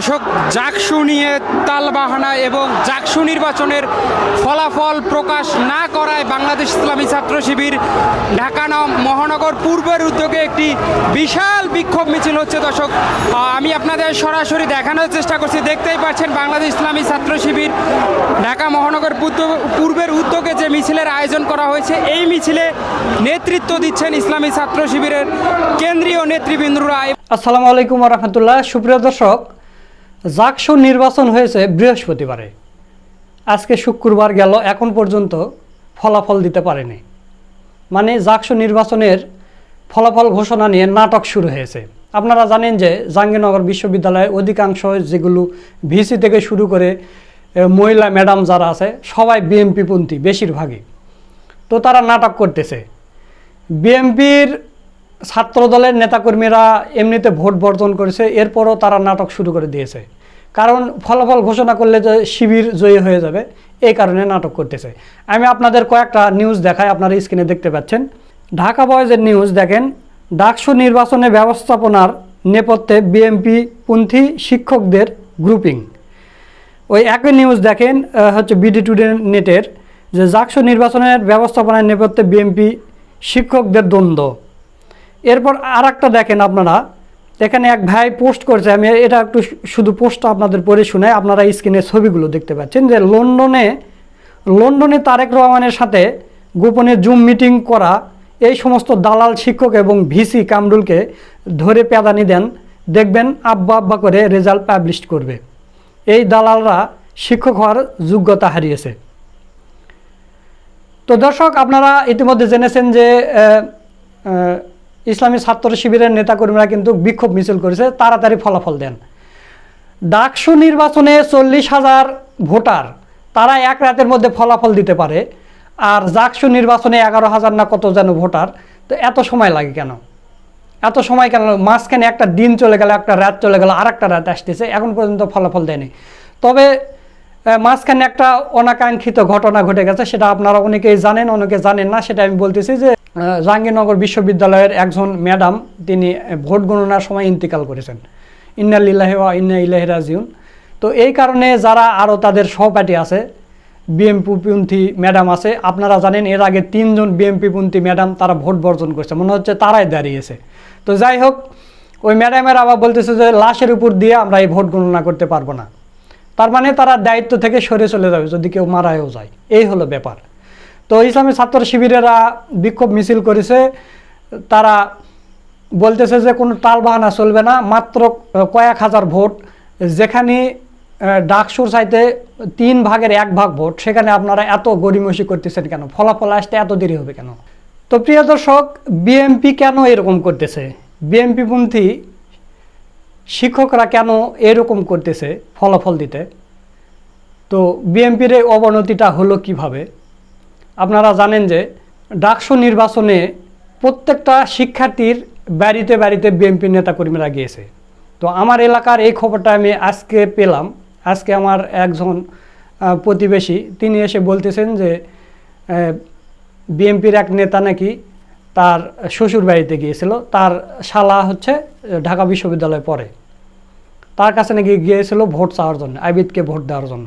দর্শক, জাকসু নিয়ে তালবাহানা এবং জাকসু নির্বাচনের ফলাফল প্রকাশ না করায় বাংলাদেশ ইসলামী ছাত্র শিবির ঢাকা মহানগর পূর্বের উদ্যোগে একটি বিশাল বিক্ষোভ মিছিল হচ্ছে দর্শক। আমি আপনাদের সরাসরি দেখানোর চেষ্টা করছি। দেখতেই পাচ্ছেন বাংলাদেশ ইসলামী ছাত্র শিবির ঢাকা মহানগর পূর্বের উদ্যোগে যে মিছিলের আয়োজন করা হয়েছে, এই মিছিলে নেতৃত্ব দিচ্ছেন ইসলামী ছাত্র শিবিরের কেন্দ্রীয় নেতৃবৃন্দরা। আসসালামু আলাইকুম রহমতুল্লাহ। সুপ্রিয় দর্শক জাকসু নির্বাচন হয়েছে বৃহস্পতিবারে। আজকে শুক্রবার গেল, এখন পর্যন্ত ফলাফল দিতে পারেনি। মানে জাকসু নির্বাচনের ফলাফল ঘোষণা নিয়ে নাটক শুরু হয়েছে। আপনারা জানেন যে জাহাঙ্গীরনগর বিশ্ববিদ্যালয়ের অধিকাংশ যেগুলো ভিসি থেকে শুরু করে মহিলা ম্যাডাম যারা আছে, সবাই বিএমপিপন্থী বেশিরভাগই। তো তারা নাটক করতেছে। বিএমপির ছাত্রদলের নেতাকর্মীরা এমনিতে ভোট বর্জন করেছে, এরপরও তারা নাটক শুরু করে দিয়েছে। কারণ ফলাফল ঘোষণা করলে যে শিবির জয়ী হয়ে যাবে, এই কারণে নাটক করতেছে। আমি আপনাদের কয়েকটা নিউজ দেখাই, আপনারা স্ক্রিনে দেখতে পাচ্ছেন। ঢাকা বয়েজের নিউজ দেখেন, ডাকসু নির্বাচনে ব্যবস্থাপনার নেপথ্যে বিএমপি পন্থী শিক্ষকদের গ্রুপিং ওই একই নিউজ দেখেন হচ্ছে বিডি টুডে নেটের যে জাকসু নির্বাচনের ব্যবস্থাপনার নেপথ্যে বিএমপি শিক্ষকদের দ্বন্দ্ব। এরপর আর একটা দেখেন আপনারা। এখানে এক ভাই পোস্ট করছে, আমি এটা একটু শুধু পোস্টটা আপনাদের পড়ে শোনাই আপনারা স্ক্রিনে ছবিগুলো দেখতে পাচ্ছেন যে লন্ডনে লন্ডনে তারেক রহমানের সাথে গোপনে জুম মিটিং করা এই সমস্ত দালাল শিক্ষক এবং ভিসি কামরুলকে ধরে পেদানি দেন। দেখবেন আব্বা আব্বা করে রেজাল্ট পাবলিশ করবে। এই দালালরা শিক্ষক হওয়ার যোগ্যতা হারিয়েছে। তো দর্শক, আপনারা ইতিমধ্যে জেনেছেন যে ইসলামী ছাত্র শিবিরের নেতাকর্মীরা কিন্তু বিক্ষোভ মিছিল করেছে, তাড়াতাড়ি ফলাফল দেন। ডাকসু নির্বাচনে চল্লিশ হাজার ভোটার, তারা এক রাতের মধ্যে ফলাফল দিতে পারে, আর জাকসু নির্বাচনে এগারো হাজার না কত যেন ভোটার, তো এত সময় লাগে কেন? এত সময় কেন? মাঝখানে একটা দিন চলে গেল, একটা রাত চলে গেল আর একটা রাত আসতেছে, এখন পর্যন্ত ফলাফল দেয়নি। তবে মাঝখানে একটা অনাকাঙ্ক্ষিত ঘটনা ঘটে গেছে, সেটা আপনারা অনেকেই জানেন, অনেকে জানেন না, সেটা আমি বলতেছি যে জাহাঙ্গীরনগর বিশ্ববিদ্যালয়ের একজন ম্যাডাম, তিনি ভোট গণনার সময় ইন্তিকাল করেছেন। ইন্নালিল্লাহি ওয়া ইন্না রাজিউন। তো এই কারণে যারা আরও তাদের সহপাঠী আছে বিএমপিপন্থী ম্যাডাম আছে, আপনারা জানেন এর আগে তিনজন বিএমপিপন্থী ম্যাডাম তারা ভোট বর্জন করছে। মনে হচ্ছে তারাই দাঁড়িয়েছে। তো যাই হোক, ওই ম্যাডামের আবার বলতেছে যে লাশের উপর দিয়ে আমরা এই ভোট গণনা করতে পারব না। তার মানে তারা দায়িত্ব থেকে সরে চলে যাবে, যদি কেউ মারাও যায়। এই হলো ব্যাপার। তো ইসলামী ছাত্র শিবিরেরা বিক্ষোভ মিছিল করেছে। তারা বলতেছে যে কোনো টালবাহানা চলবে না, মাত্র কয়েক হাজার ভোট। যেখানে ডাকসুর চাইতে তিন ভাগের এক ভাগ ভোট, সেখানে আপনারা এত গড়িমসি করতেছেন কেন? ফলাফল আসতে এত দেরি হবে কেন? তো প্রিয় দর্শক বিএমপি কেন এরকম করতেছে? বিএমপিপন্থী শিক্ষকরা কেন এরকম করতেছে ফলাফল দিতে? তো বিএনপির এই অবনতিটা হলো কীভাবে? আপনারা জানেন যে ডাকসু নির্বাচনে প্রত্যেকটা শিক্ষার্থীর বাড়িতে বাড়িতে বিএনপি নেতাকর্মীরা গিয়েছে। তো আমার এলাকার এই খবরটা আমি আজকে পেলাম। আজকে আমার একজন প্রতিবেশী, তিনি এসে বলতেছেন যে বিএনপির এক নেতা নাকি তার শ্বশুর বাড়িতে গিয়েছিল। তার শালা হচ্ছে ঢাকা বিশ্ববিদ্যালয়ে পড়ে। তার কাছে নাকি গিয়েছিল ভোট চাওয়ার জন্য, আবিদকে ভোট দেওয়ার জন্য।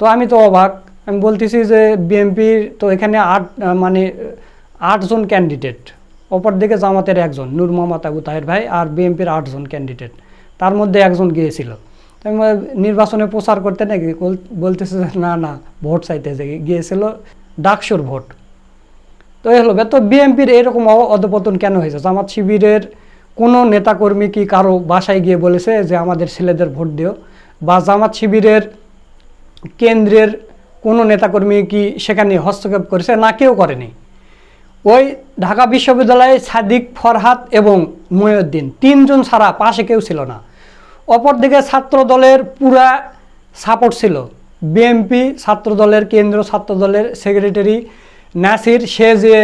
তো আমি তো অবাক আমি বলতেছি যে বিএনপির তো এখানে আট মানে আটজন ক্যান্ডিডেট অপর দিকে জামাতের একজন, নূর মোহাম্মদ আবু তাহের ভাই আর বিএনপির আটজন ক্যান্ডিডেট তার মধ্যে একজন গিয়েছিল। নির্বাচনে প্রচার করতে নাকি? বল- বলতেছে না না, ভোট চাইতে যে গিয়েছিল, ডাকসুর ভোট। তো এই হলো তো বিএনপির এরকম অধপতন কেন হয়েছে? জামাত শিবিরের কোনো নেতাকর্মী কি কারও বাসায় গিয়ে বলেছে যে আমাদের ছেলেদের ভোট দিও? বা জামাত শিবিরের কেন্দ্রের কোনো নেতাকর্মী কি সেখানে হস্তক্ষেপ করেছে না কেউ করেনি। ওই ঢাকা বিশ্ববিদ্যালয়ে সাদিক ফরহাদ এবং মহিউদ্দিন তিনজন ছাড়া পাশে কেউ ছিল না। অপরদিকে ছাত্র দলের পুরা সাপোর্ট ছিল। বিএমপি ছাত্র দলের কেন্দ্র ছাত্র দলের সেক্রেটারি নাসির, সে যে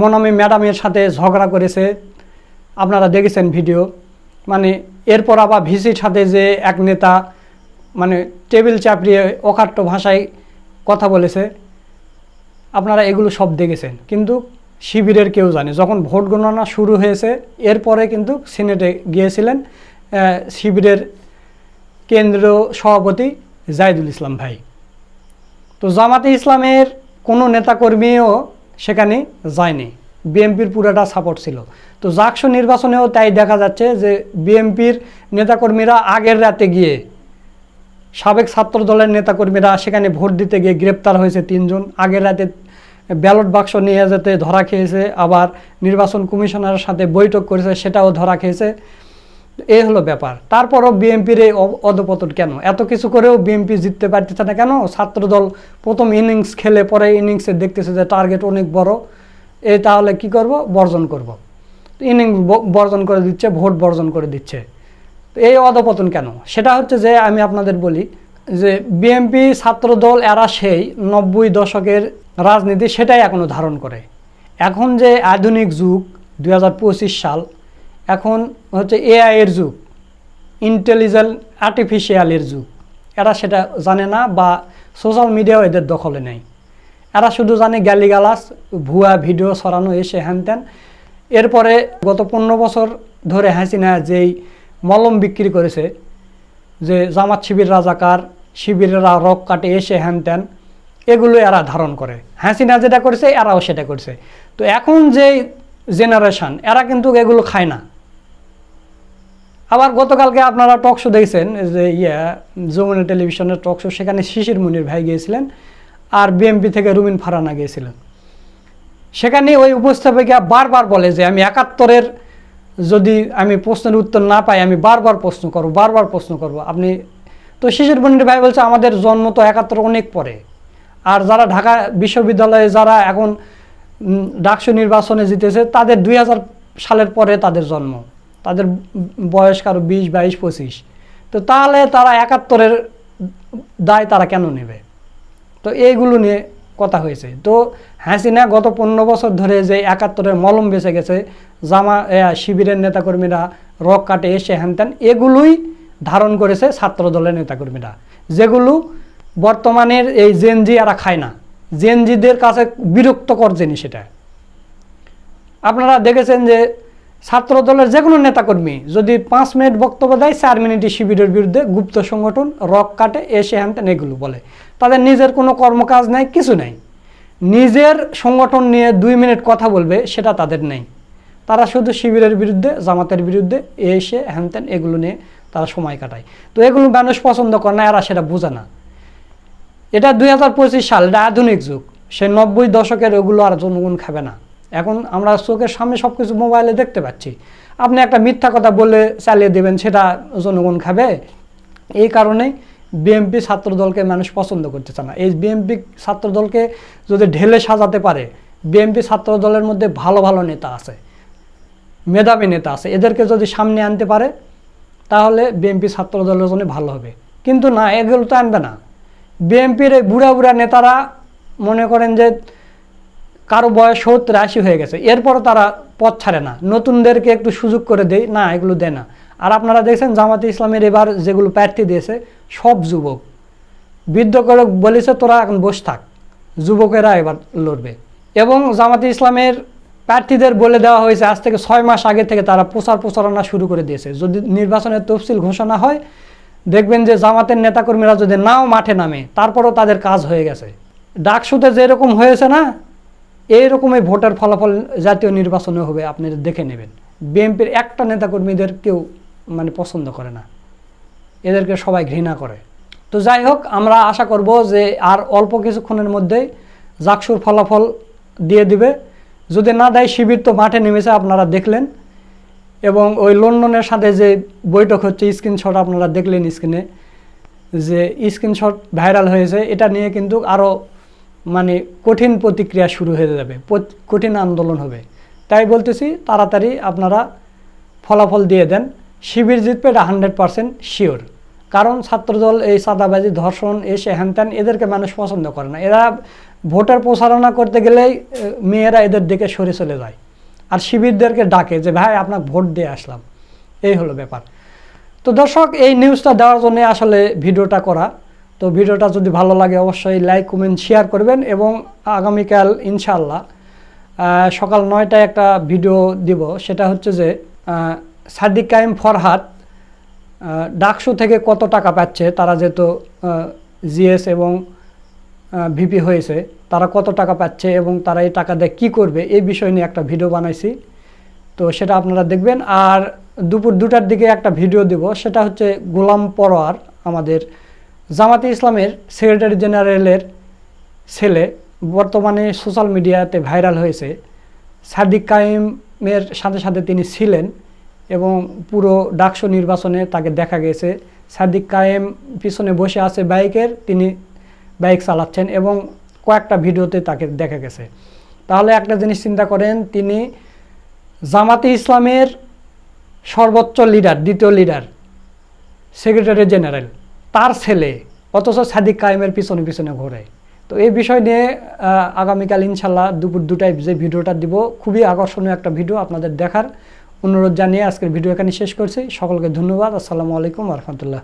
মনামি ম্যাডামের সাথে ঝগড়া করেছে, আপনারা দেখেছেন ভিডিও। মানে এরপর আবার ভিসির সাথে যে এক নেতা মানে টেবিল চাপড়িয়ে অকাট্য ভাষায় কথা বলেছে, আপনারা এগুলো সব দেখেছেন। কিন্তু শিবিরের কেউ জানে। যখন ভোট গণনা শুরু হয়েছে, এরপরে কিন্তু সিনেটে গিয়েছিলেন শিবিরের কেন্দ্র সভাপতি জাহিদুল ইসলাম ভাই। তো জামাতে ইসলামের কোনো নেতাকর্মীও সেখানে যায়নি। বিএনপির পুরাটা সাপোর্ট ছিল। তো জাকসু নির্বাচনেও তাই দেখা যাচ্ছে যে, বিএনপির নেতাকর্মীরা আগের রাতে গিয়ে সাবেক ছাত্র দলের নেতাকর্মীরা সেখানে ভোট দিতে গিয়ে গ্রেপ্তার হয়েছে তিনজন। আগের রাতে ব্যালট বাক্স নিয়ে যেতে ধরা খেয়েছে, আবার নির্বাচন কমিশনারের সাথে বৈঠক করেছে, সেটাও ধরা খেয়েছে। এই হলো ব্যাপার। তারপরও বিএনপির এই অধপতন কেন? এত কিছু করেও বিএনপি জিততে পারতেছে না কেন? ছাত্রদল প্রথম ইনিংস খেলে পরে ইনিংসে দেখতেছে যে টার্গেট অনেক বড়। এই তাহলে কি করব? বর্জন করব। ইনিংস বর্জন করে দিচ্ছে, ভোট বর্জন করে দিচ্ছে। তো এই অধপতন কেন? সেটা হচ্ছে যে আমি আপনাদের বলি যে বিএনপি ছাত্রদল এরা সেই নব্বই দশকের রাজনীতি সেটাই এখনও ধারণ করে। এখন যে আধুনিক যুগ দু হাজার পঁচিশ সাল, এখন হচ্ছে এআই এর যুগ ইন্টেলিজেন্ট আর্টিফিশিয়ালের যুগ। এরা সেটা জানে না বা সোশ্যাল মিডিয়াও এদের দখলে নেই। এরা শুধু জানে গালিগালাস ভুয়া ভিডিও সরানো এসে হ্যান ত্যান এরপরে গত পনেরো বছর ধরে হাসিনা যেই মলম বিক্রি করেছে যে জামাত শিবির রাজাকার, শিবিরেরা রক কাটে, এসে হ্যান ত্যান, এগুলো এরা ধারণ করে। হাসিনা যেটা করেছে, এরাও সেটা করছে। তো এখন যে জেনারেশন এরা কিন্তু এগুলো খায় না। আবার গতকালকে আপনারা টক শো দেখছেন, যে ইয়া, যমুনা টেলিভিশনের টক শো সেখানে শিশির মুনির ভাই গিয়েছিলেন আর বিএমপি থেকে রুমিন ফারানা গিয়েছিলেন। সেখানে ওই উপস্থাপিকা বারবার বলে যে, আমি একাত্তরের যদি আমি প্রশ্নের উত্তর না পাই, আমি বারবার প্রশ্ন করব, বারবার প্রশ্ন করব। আপনি তো শিশির মুনির ভাই বলছে, আমাদের জন্ম তো একাত্তর অনেক পরে। আর যারা ঢাকা বিশ্ববিদ্যালয়ে যারা এখন ডাকসু নির্বাচনে জিতেছে, তাদের দুই হাজার সালের পরে তাদের জন্ম। তাদের বয়স কারও বিশ, বাইশ, পঁচিশ। তো তাহলে তারা একাত্তরের দায় তারা কেন নেবে? তো এইগুলো নিয়ে কথা হয়েছে। তো হাসিনা গত পনেরো বছর ধরে যে একাত্তরের মলম বেঁচে গেছে, জামা শিবিরের নেতাকর্মীরা রক কাটে, এসে হ্যানত্যান এগুলোই ধারণ করেছে ছাত্র দলের নেতাকর্মীরা। যেগুলো বর্তমানের এই জেনজি এরা খায় না। জেনজিদের কাছে বিরক্তকর জিনিস এটা। আপনারা দেখেছেন যে ছাত্র দলের যে কোনো নেতাকর্মী যদি পাঁচ মিনিট বক্তব্য দেয়, চার মিনিটই শিবিরের বিরুদ্ধে গুপ্ত সংগঠন, রক কাটে, এসে হ্যান এগুলো বলে। তাদের নিজের কোনো কর্মকাজ নাই, কিছু নেই। নিজের সংগঠন নিয়ে দুই মিনিট কথা বলবে, সেটা তাদের নেই। তারা শুধু শিবিরের বিরুদ্ধে, জামাতের বিরুদ্ধে এসে হ্যান ত্যান এগুলো নিয়ে তারা সময় কাটায়। তো এগুলো মানুষ পছন্দ করে না, এরা সেটা বোঝে না। এটা দুই হাজার পঁচিশ সাল, এটা আধুনিক যুগ। সে নব্বই দশকের ওগুলো আর জনগণ খাবে না। এখন আমরা চোখের সামনে সব কিছু মোবাইলে দেখতে পাচ্ছি। আপনি একটা মিথ্যা কথা বলে চালিয়ে দেবেন, সেটা জনগণ খাবে। এই কারণেই বিএমপি ছাত্রদলকে মানুষ পছন্দ করতে চায় না। এই বিএমপি ছাত্রদলকে যদি ঢেলে সাজাতে পারে বিএমপি ছাত্রদলের মধ্যে ভালো ভালো নেতা আছে, মেধাবী নেতা আছে, এদেরকে যদি সামনে আনতে পারে, তাহলে বিএনপি ছাত্র দলের জন্য ভালো হবে। কিন্তু না, এগুলো তো আনবে না। বিএনপির এই বুড়া বুড়া নেতারা মনে করেন যে কারও বয়স সত্তর আশি হয়ে গেছে, এরপরও তারা পথ ছাড়ে না। নতুনদেরকে একটু সুযোগ করে দেয় না, এগুলো দেয় না। আর আপনারা দেখছেন জামাতে ইসলামের এবার যেগুলো প্রার্থী দিয়েছে, সব যুবক। বৃদ্ধ করে বলেছে, তোরা এখন বসে থাক, যুবকেরা এবার লড়বে। এবং জামাতে ইসলামের প্রার্থীদের বলে দেওয়া হয়েছে, আজ থেকে ছয় মাস আগে থেকে তারা প্রচার প্রচারণা শুরু করে দিয়েছে। যদি নির্বাচনের তফসিল ঘোষণা হয়, দেখবেন যে জামাতের নেতাকর্মীরা যদি নাও মাঠে নামে, তারপরও তাদের কাজ হয়ে গেছে। ডাকসুতে যেরকম হয়েছে না, এইরকমই ভোটের ফলাফল জাতীয় নির্বাচনে হবে, আপনি দেখে নেবেন। বিএনপির একটা নেতাকর্মীদের কেউ মানে পছন্দ করে না। এদেরকে সবাই ঘৃণা করে। তো যাই হোক, আমরা আশা করব যে আর অল্প কিছুক্ষণের মধ্যেই জাকসুর ফলাফল দিয়ে দিবে। যদি না দেয়, শিবির তো মাঠে নেমেছে, আপনারা দেখলেন। এবং ওই লন্ডনের সাথে যে বৈঠক হচ্ছে, স্ক্রিনশট আপনারা দেখলেন স্ক্রিনে, যে স্ক্রিনশট ভাইরাল হয়েছে। এটা নিয়ে কিন্তু আরও মানে কঠিন প্রতিক্রিয়া শুরু হয়ে যাবে কঠিন আন্দোলন হবে। তাই বলতেছি, তাড়াতাড়ি আপনারা ফলাফল দিয়ে দেন। শিবির জিতবে এটা হান্ড্রেড পারসেন্ট শিওর কারণ ছাত্রদল, এই সাদাবাজি ধর্ষণ এসে হ্যানত্যান এদেরকে মানুষ পছন্দ করে না। এরা ভোটের প্রচারণা করতে গেলেই মেয়েরা এদের দিকে সরে চলে যায়। আর শিবিরদেরকে ডাকে যে, ভাই আপনার ভোট দিয়ে আসলাম। এই হলো ব্যাপার। তো দর্শক, এই নিউজটা দেওয়ার জন্য আসলে ভিডিওটা করা। তো ভিডিওটা যদি ভালো লাগে, অবশ্যই লাইক কমেন্ট শেয়ার করবেন এবং আগামীকাল ইনশাল্লাহ সকাল নয়টায় একটা ভিডিও দিব। সেটা হচ্ছে যে সাদিক কাইম ফরহাদ ডাকসু থেকে কত টাকা পাচ্ছে, তারা যেহেতু জিএস এবং ভিপি হয়েছে, তারা কত টাকা পাচ্ছে এবং তারা এই টাকা দিয়ে কী করবে, এই বিষয় নিয়ে একটা ভিডিও বানাইছি। তো সেটা আপনারা দেখবেন। আর দুপুর দুটার দিকে একটা ভিডিও দিব, সেটা হচ্ছে গোলাম পরোয়ার, আমাদের জামাতে ইসলামের সেক্রেটারি জেনারেলের ছেলে, বর্তমানে সোশ্যাল মিডিয়াতে ভাইরাল হয়েছে। সাদিক কাইমের সাথে সাথে তিনি ছিলেন। এবং পুরো ডাকসু নির্বাচনে তাকে দেখা গেছে। সাদিক কায়েম পিছনে বসে আছে বাইকের, তিনি বাইক চালাচ্ছেন এবং কয়েকটা ভিডিওতে তাকে দেখা গেছে। তাহলে একটা জিনিস চিন্তা করেন, তিনি জামাতে ইসলামের সর্বোচ্চ লিডার, দ্বিতীয় লিডার, সেক্রেটারি জেনারেল, তার ছেলে, অথচ সাদিক কায়েমের পিছনে পিছনে ঘোরে। তো এই বিষয় নিয়ে আগামীকাল ইনশাল্লাহ দুপুর দুটায় যে ভিডিওটা দিব, খুবই আকর্ষণীয় একটা ভিডিও আপনাদের দেখার। অনুরোধ জানিয়ে আজকের ভিডিও এখানে শেষ করছি। সকলকে ধন্যবাদ। আসসালামু আলাইকুম রহমতুল্লাহ।